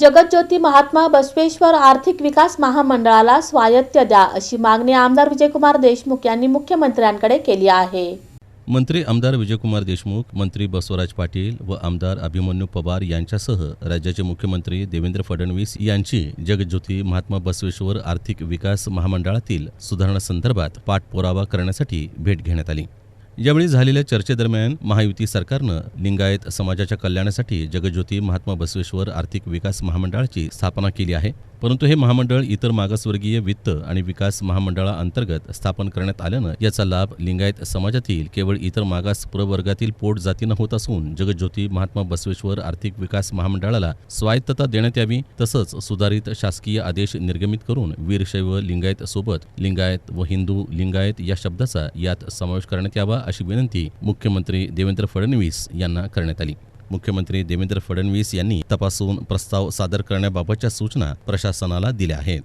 जगज्योती महात्मा बसवेश्वर आर्थिक विकास महामंडळाला स्वायत्त द्या अशी मागणी आमदार विजयकुमार देशमुख यांनी मुख्यमंत्र्यांकडे केली आहे. मंत्री आमदार विजयकुमार देशमुख मंत्री बसवराज पाटील व आमदार अभिमन्यू पवार यांच्यासह राज्याचे मुख्यमंत्री देवेंद्र फडणवीस यांची जगज्योती महात्मा बसवेश्वर आर्थिक विकास महामंडळातील सुधारणासंदर्भात पाठपुरावा करण्यासाठी भेट घेण्यात आली. यावेळी झालेल्या चर्चेदरम्यान महायुती सरकारनं लिंगायत समाजाच्या कल्याणासाठी जगज्योती महात्मा बसवेश्वर आर्थिक विकास महामंडळाची स्थापना केली आहे. परंतु हे महामंडळ इतर मागासवर्गीय वित्त आणि विकास महामंडळाअंतर्गत स्थापन करण्यात आल्यानं याचा लाभ लिंगायत समाजातील केवळ इतर मागास प्रवर्गातील पोट जातीनं होत असून जगज्योती महात्मा बसवेश्वर आर्थिक विकास महामंडळाला स्वायत्तता देण्यात यावी तसंच सुधारित शासकीय आदेश निर्गमित करून वीरशैव लिंगायत सोबत लिंगायत व हिंदू लिंगायत या शब्दाचा यात समावेश करण्यात यावा अशी विनंती मुख्यमंत्री देवेंद्र फडणवीस यांना करण्यात आली. मुख्यमंत्री देवेंद्र फडणवीस यांनी तपासून प्रस्ताव सादर करण्याबाबतच्या सूचना प्रशासनाला दिल्या आहेत.